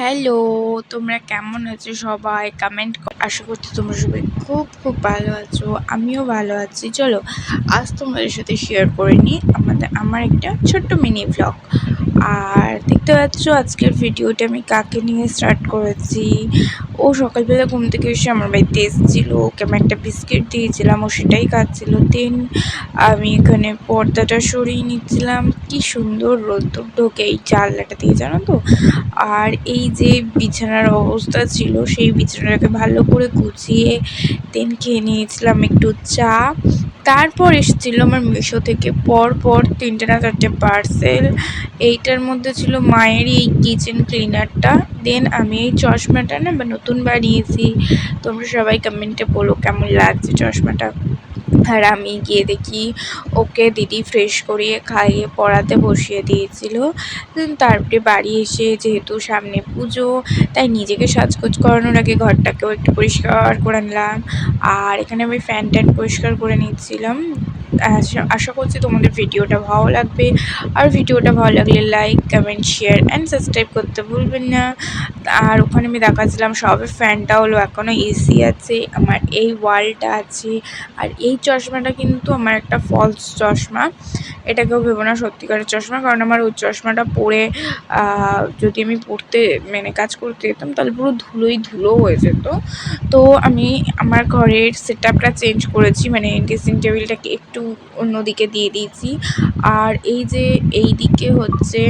Hello, তোমরা কেমন আছো সবাই? কমেন্ট আশা করছি তোমরা সবাই খুব খুব ভালো আছো, আমিও ভালো আছি। চলো, আজ তোমাদের সাথে শেয়ার করে নিই আমাদের আমার একটা ছোট্ট মিনি ব্লগ আর দেখতে পাচ্ছ? আজকের ভিডিওটা আমি কাকে নিয়ে স্টার্ট করেছি? ও সকালবেলা ঘুম থেকে এসে আমার বাড়িতে এসেছিল। ওকে আমি একটা বিস্কিট দিয়েছিলাম, ও সেটাই খাচ্ছিল। দেন আমি এখানে পর্দাটা সরিয়ে নিচ্ছিলাম। কি সুন্দর রোদ্দুর ঢোকে এই জানলাটা দিয়ে, জানো তো? আর এই যে বিছানার অবস্থা ছিল, সেই বিছানাটাকে ভালো করে গুছিয়ে দেন খেয়ে নিয়েছিলাম একটু চা। তারপর এসেছিল আমার মিশো থেকে। পর পর তিনটে না চারটে পার্সেল এইটার মধ্যে ছিল মায়েরই এই কিচেন ক্লিনারটা দেন আমি এই চশমাটা না, বা নতুন বানিয়েছি। তোমরা সবাই কমেন্টে বলো কেমন লাগছে চশমাটা। আর আমি গিয়ে দেখি ওকে দিদি ফ্রেশ করিয়ে খাইয়ে পড়াতে বসিয়ে দিয়েছিল। তারপরে বাড়ি এসে যেহেতু সামনে পুজো, তাই নিজেকে সাজগোজ করানোর আগে ঘরটাকেও একটু পরিষ্কার করে নিলাম। আর এখানে আমি ফ্যান ট্যান পরিষ্কার করে নিচ্ছিলাম। আশা করছি তোমাদের ভিডিওটা ভালো লাগবে। আর ভিডিওটা ভালো লাগলে like comment share and subscribe করতে ভুলবেন না। আর ওখানে আমি দেখাচ্ছিলাম সবে ফ্যানটা হলো এখনও এসি আছে। আমার এই ওয়ালটা আছে আর এই চশমাটা কিন্তু আমার একটা ফলস চশমা। এটা কেউ ভেবো না সত্যিকারের চশমা, কারণ আমার ওই চশমাটা পরে যদি আমি পড়তে মানে কাজ করতে যেতাম, তাহলে পুরো ধুলোই ধুলো হয়ে যেত। তো আমি আমার ঘরের সেট আপটা চেঞ্জ করেছি মানে ড্রেসিং টেবিলটাকে একটু অন্যদিকে দিয়ে দিয়েছি। আর এই যে এই দিকে হচ্ছে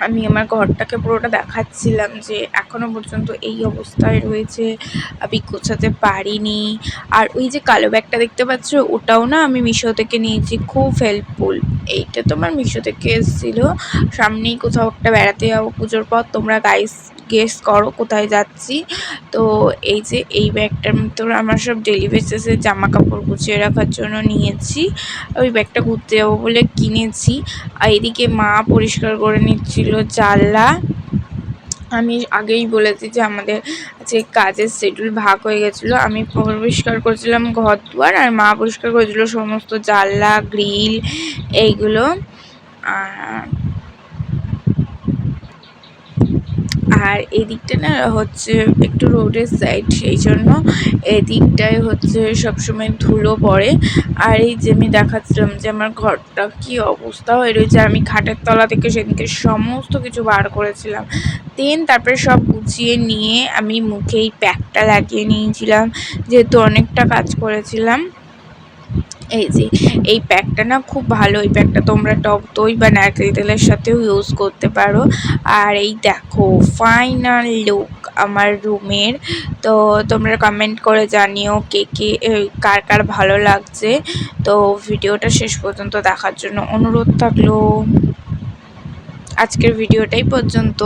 আমি আমার ঘরটাকে পুরোটা দেখাচ্ছিলাম যে এখনও পর্যন্ত এই অবস্থায় রয়েছে। আমি গোছাতে পারিনি। আর ওই যে কালো ব্যাগটা দেখতে পাচ্ছ, ওটাও না আমি মিশো থেকে নিয়েছি। খুব হেল্পফুল এইটা তোমার মিশো থেকে এসেছিল। সামনেই কোথাও একটা বেড়াতে যাব পুজোর পর। তোমরা গাইস গেস করো কোথায় যাচ্ছি। তো এই যে এই ব্যাগটার মধ্যে আমার সব ডেলি বেসিসে জামা কাপড় গুছিয়ে রাখার জন্য নিয়েছি। ওই ব্যাগটা ঘুরতে যাব বলে কিনেছি। আর এদিকে মা পরিষ্কার করে নিচ্ছিল জানলা। আমি আগেই বলেছি যে আমাদের যে কাজের শিডিউল ভাগ হয়ে গেছিল। আমি পরিষ্কার করেছিলাম ঘর দুয়ার আর মা পরিষ্কার করেছিল সমস্ত জানলা গ্রিল এইগুলো। আর আর এই দিকটা না হচ্ছে একটু রোডের সাইড সেই জন্য এদিকটায় হচ্ছে সবসময় ধুলো পড়ে। আর এই যে আমি দেখাচ্ছিলাম যে আমার ঘরটা কি অবস্থা হয়ে রয়েছে, আমি খাটের তলা থেকে সেদিনকে সমস্ত কিছু বার করেছিলাম। দেন তারপরে সব গুছিয়ে নিয়ে আমি মুখে এই প্যাকটা লাগিয়ে নিয়েছিলাম, যেহেতু অনেকটা কাজ করেছিলাম। এই যে, এই প্যাকটা না খুব ভালো, এই প্যাকটা তোমরা টক দই বা নারকেল তেলের সাথেও ইউজ করতে পারো। আর এই দেখো ফাইনাল লুক আমার রুমের। তো তোমরা কমেন্ট করে জানিও কে কে কার কার ভালো লাগছে। তো ভিডিওটা শেষ পর্যন্ত দেখার জন্য অনুরোধ থাকল। আজকের ভিডিওটাই পর্যন্ত।